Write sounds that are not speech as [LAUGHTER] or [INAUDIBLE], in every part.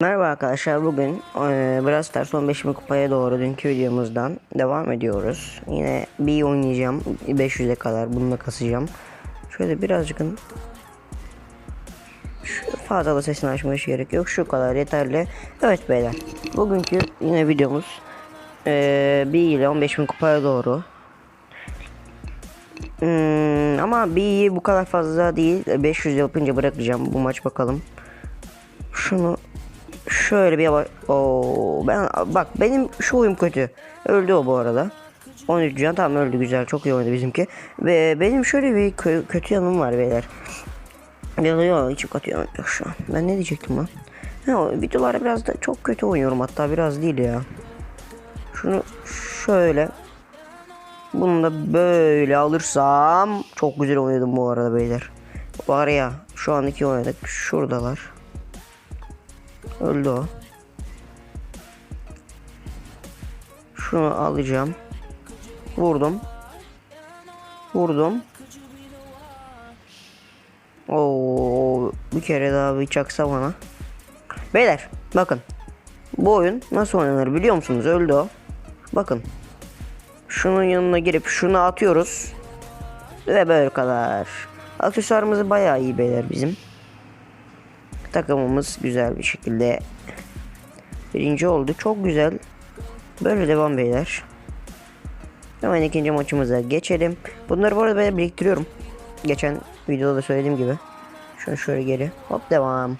Merhaba arkadaşlar bugün eee Brawl Stars 15 kupaya doğru dünkü videomuzdan devam ediyoruz. Yine bir oynayacağım 500'e kadar bununla kasacağım. Şöyle birazcık şu fazla da sesini açmaya gerek yok şu kadar yeterli. Evet beyler bugünkü yine videomuz eee bir ile 15.000 kupaya doğru. Hmm, ama bir bu kadar fazla değil 500 yapınca bırakacağım bu maç bakalım. Şunu şöyle bir yavaş. Oo, ben bak benim şu oyun kötü. Öldü o bu arada. 13 can tamam öldü güzel çok iyi oynadı bizimki. Ve benim şöyle bir kö- kötü yanım var beyler. Yok içim yok şu an. Ben ne diyecektim lan? Ha, o videolarda biraz da çok kötü oynuyorum hatta biraz değil ya. Şunu şöyle. Bunu da böyle alırsam çok güzel oynadım bu arada beyler. Var ya şu an iki oynadık. Şuradalar. Öldü o. Şunu alacağım. Vurdum. Vurdum. Oo, bir kere daha bir çaksa bana. Beyler bakın. Bu oyun nasıl oynanır biliyor musunuz? Öldü o. Bakın. Şunun yanına girip şunu atıyoruz. Ve böyle kadar. Aksesuarımız bayağı iyi beyler bizim. Takımımız güzel bir şekilde birinci oldu. Çok güzel. Böyle devam beyler. Hemen ikinci maçımıza geçelim. Bunları bu arada ben biriktiriyorum. Geçen videoda da söylediğim gibi. Şunu şöyle geri. Hop devam.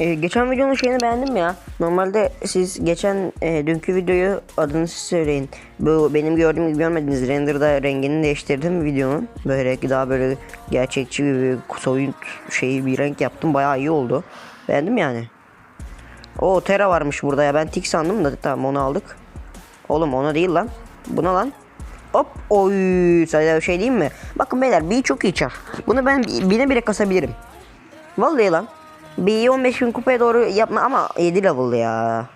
Ee, geçen videonun şeyini beğendim ya. Normalde siz geçen e, dünkü videoyu adını siz söyleyin. Bu benim gördüğüm gibi görmediniz. Render'da rengini değiştirdim videonun. Böyle daha böyle gerçekçi bir soyut şeyi bir renk yaptım. Bayağı iyi oldu. Beğendim yani. O Tera varmış burada ya. Ben tik sandım da tamam onu aldık. Oğlum ona değil lan. Buna lan. Hop oy sadece şey diyeyim mi? Bakın beyler bir çok iyi çar. Bunu ben bine bile kasabilirim. Vallahi lan. Bir 15 bin kupaya doğru yapma ama 7 level ya.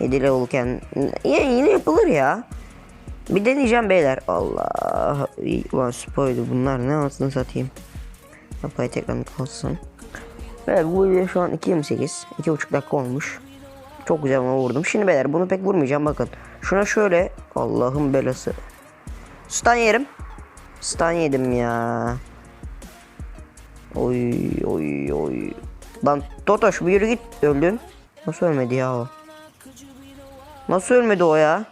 7 levelken yine, yine yapılır ya. Bir deneyeceğim beyler. Allah. Ulan spoydu bunlar ne anasını satayım. Yapay tekrar kalsın. Evet bu video şu an 2.28. 2.5 dakika olmuş. Çok güzel ama vurdum. Şimdi beyler bunu pek vurmayacağım bakın. Şuna şöyle. Allah'ın belası. Stun yerim. Stun yedim ya. Oy oy oy. Lan Totoş bir yürü git öldün. Nasıl ölmedi ya o? Nasıl ölmedi o ya?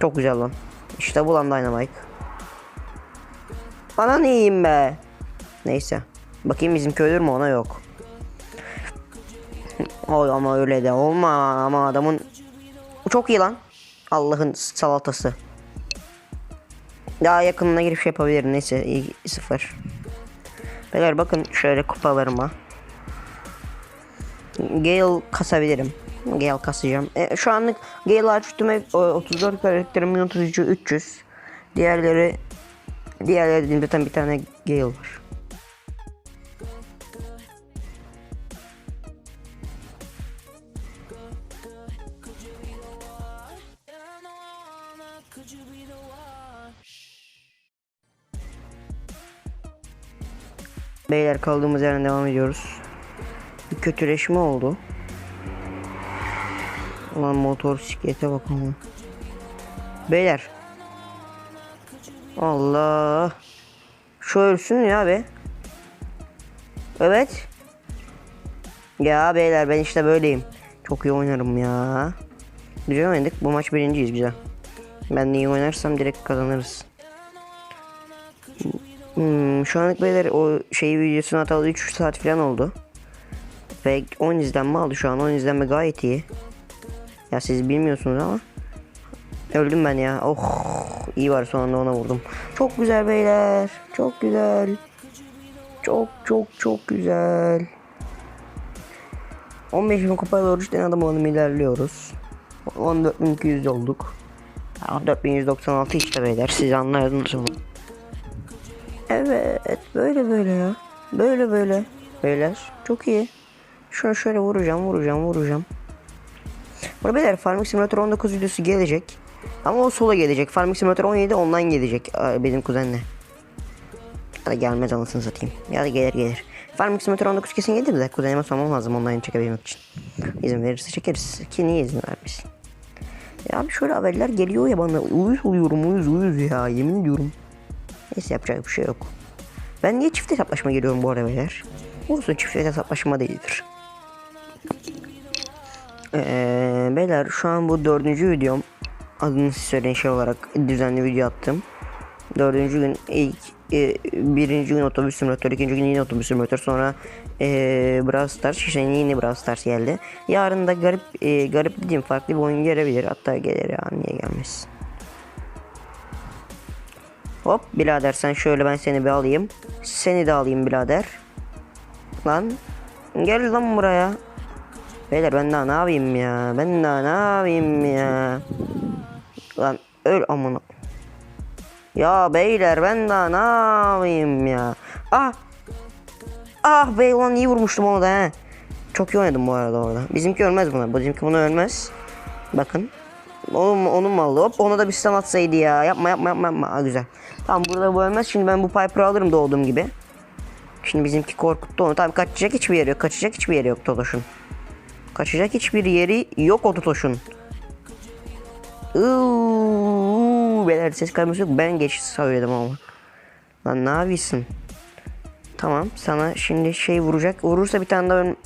Çok güzel lan. İşte bu lan Dynamite. Bana ne yiyeyim be? Neyse. Bakayım bizim ölür mü ona yok. [LAUGHS] Oy ama öyle de olma ama adamın çok iyi lan. Allah'ın salatası. Daha yakınına girip şey yapabilir neyse iyi sıfır. Beyler bakın şöyle kupalarıma. Gale kasabilirim. Gale kasacağım. E, şu anlık Gale açtım 34 karakterim 33 300. Diğerleri diğerleri bir tane Gale var. Beyler kaldığımız yerden devam ediyoruz. Bir kötüleşme oldu. Ulan motor siklete bakalım. Beyler. Allah. Şu ölsün ya be. Evet. Ya beyler ben işte böyleyim. Çok iyi oynarım ya. Güzel oynadık. Bu maç birinciyiz güzel. Ben de iyi oynarsam direkt kazanırız. Hmm, şu anlık beyler o şey videosunu atalı 3 saat falan oldu. Ve 10 izlenme aldı şu an 10 izlenme gayet iyi. Ya siz bilmiyorsunuz ama. Öldüm ben ya. Oh iyi var sonunda ona vurdum. Çok güzel beyler. Çok güzel. Çok çok çok güzel. 15 bin kupaya doğru işte adam olalım ilerliyoruz. 14.200 olduk. 14.196 işte beyler siz anladınız onu. Evet böyle böyle ya. Böyle böyle. Beyler çok iyi. Şunu şöyle vuracağım vuracağım vuracağım. Burada beyler Farming Simulator 19 videosu gelecek. Ama o sola gelecek. Farming Simulator 17 online gelecek benim kuzenle. Ya da gelmez anasını satayım. Ya da gelir gelir. Farming Simulator 19 kesin gelir de kuzenime sormam lazım online çekebilmek için. İzin verirse çekeriz. Ki niye izin vermesin? Ya abi şöyle haberler geliyor ya bana. Uyuz oluyorum uyuz uyuz ya yemin ediyorum. Neyse yapacak bir şey yok. Ben niye çift hesaplaşma geliyorum bu arada beyler? Olsun çift hesaplaşma değildir. Ee, beyler şu an bu dördüncü videom. Adını siz söyleyin şey olarak düzenli video attım. Dördüncü gün ilk e, birinci gün otobüs simülatörü, ikinci gün yine otobüs simülatörü, sonra e, Brawl Stars, işte yine Brawl Stars geldi. Yarın da garip e, garip dediğim farklı bir oyun gelebilir. Hatta gelir ya niye gelmez. Hop birader sen şöyle ben seni bir alayım. Seni de alayım birader. Lan gel lan buraya. Beyler ben daha ne yapayım ya? Ben daha ne yapayım ya? Lan öl amına. Ya beyler ben daha ne yapayım ya? Ah! Ah bey lan iyi vurmuştum onu da he. Çok iyi oynadım bu arada orada. Bizimki ölmez buna. Bizimki bunu ölmez. Bakın. Onun, onun malı hop ona da bir stun atsaydı ya. Yapma yapma yapma yapma. Ha, güzel. Tamam burada bu ölmez. Şimdi ben bu Piper'ı alırım doğduğum gibi. Şimdi bizimki korkuttu onu. Tabii kaçacak hiçbir yeri yok. Kaçacak hiçbir yeri yok Totoş'un. Kaçacak hiçbir yeri yok o Totoş'un. Beyler ses kayması yok. Ben geç söyledim ama. Lan ne yapıyorsun? Tamam sana şimdi şey vuracak. Vurursa bir tane daha ön...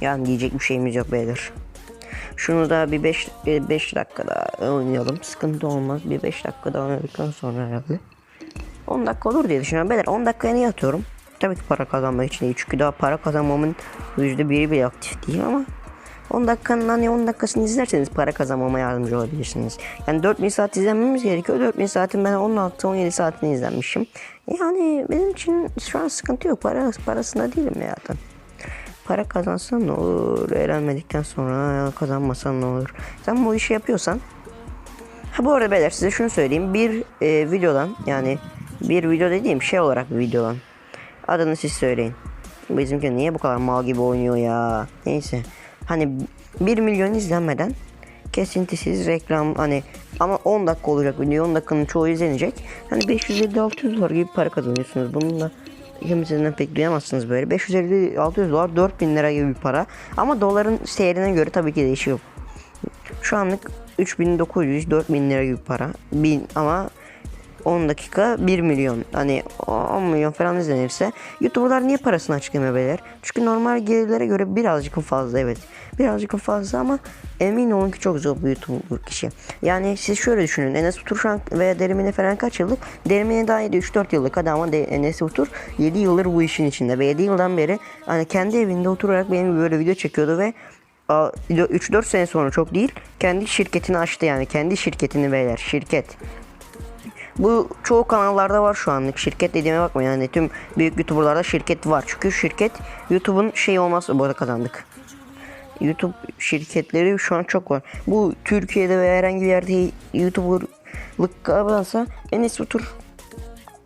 Yani diyecek bir şeyimiz yok beyler. Şunu da bir 5 5 dakika daha oynayalım. Sıkıntı olmaz. Bir 5 dakika daha oynadıktan sonra herhalde. 10 dakika olur diye düşünüyorum. Beyler 10 dakikaya niye atıyorum? Tabii ki para kazanmak için değil. Çünkü daha para kazanmamın %1'i bile aktif değil ama 10 dakikanın hani 10 dakikasını izlerseniz para kazanmama yardımcı olabilirsiniz. Yani 4000 saat izlenmemiz gerekiyor. 4000 saatin ben 16-17 saatini izlenmişim. Yani benim için şu an sıkıntı yok. Para, parasında değilim zaten. Para kazansan ne olur? Eğlenmedikten sonra kazanmasan ne olur? Sen bu işi yapıyorsan Ha bu arada beyler size şunu söyleyeyim. Bir e, videodan yani bir video dediğim şey olarak bir videodan. Adını siz söyleyin. Bizimki niye bu kadar mal gibi oynuyor ya? Neyse. Hani 1 milyon izlenmeden kesintisiz reklam hani ama 10 dakika olacak video 10 dakikanın çoğu izlenecek. Hani 550-600 dolar gibi para kazanıyorsunuz. Bununla kimseden pek duyamazsınız böyle. 550-600 dolar 4000 lira gibi bir para. Ama doların seyrine göre tabii ki değişiyor. Şu anlık 3900-4000 lira gibi para. Bin, ama 10 dakika 1 milyon. Hani 10 milyon falan izlenirse YouTuber'lar niye parasını açıklamıyor beyler? Çünkü normal gelirlere göre birazcık fazla evet. Birazcık fazla ama emin olun ki çok zor bu YouTuber kişi. Yani siz şöyle düşünün. Enes Batur şu an veya Derimine falan kaç yıllık? Derimine daha 3-4 yıllık hadi ama Enes Batur 7 yıldır bu işin içinde ve 7 yıldan beri hani kendi evinde oturarak benim böyle video çekiyordu ve 3-4 sene sonra çok değil kendi şirketini açtı yani kendi şirketini beyler şirket bu çoğu kanallarda var şu anlık. Şirket dediğime bakma yani tüm büyük YouTuber'larda şirket var. Çünkü şirket YouTube'un şey olmazsa bu arada kazandık. YouTube şirketleri şu an çok var. Bu Türkiye'de ve herhangi bir yerde YouTuber'lık kazansa Enes Batur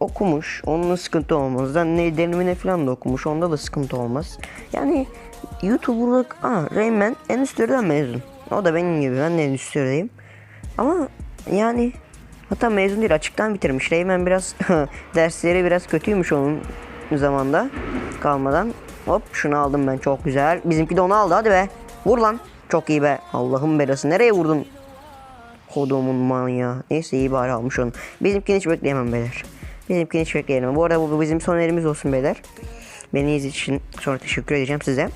okumuş. Onunla sıkıntı olmaz. Ben ne denemine falan da okumuş. Onda da sıkıntı olmaz. Yani YouTuber'lık Aa Rayman endüstriden mezun. O da benim gibi. Ben de endüstrideyim. Ama yani Hatta mezun değil açıktan bitirmiş. Reymen biraz [LAUGHS] dersleri biraz kötüymüş onun zamanda kalmadan. Hop şunu aldım ben çok güzel. Bizimki de onu aldı hadi be. Vur lan. Çok iyi be. Allah'ım belası. Nereye vurdun? Kodumun manyağı. Neyse iyi bari almış onu. Bizimkini hiç bekleyemem beyler. Bizimkini hiç bekleyemem. Bu arada bu bizim son elimiz olsun beyler. Beni izlediğiniz için sonra teşekkür edeceğim size.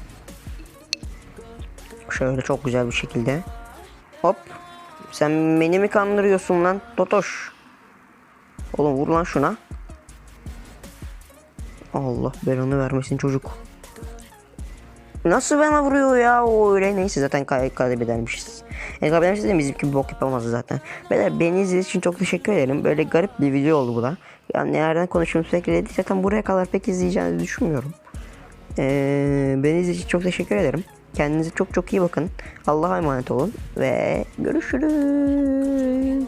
Şöyle çok güzel bir şekilde. Hop sen beni mi kandırıyorsun lan Totoş? Oğlum vur lan şuna. Allah belanı vermesin çocuk. Nasıl bana vuruyor ya o öyle neyse zaten kay kaybedermişiz. Yani kaybedermişiz de bizimki bok yapamazdı zaten. Beyler beni izlediğiniz için çok teşekkür ederim. Böyle garip bir video oldu bu da. Yani nereden konuşuyorum sürekli. Zaten buraya kadar pek izleyeceğinizi düşünmüyorum. Ee, beni izlediğiniz için çok teşekkür ederim. Kendinize çok çok iyi bakın. Allah'a emanet olun ve görüşürüz.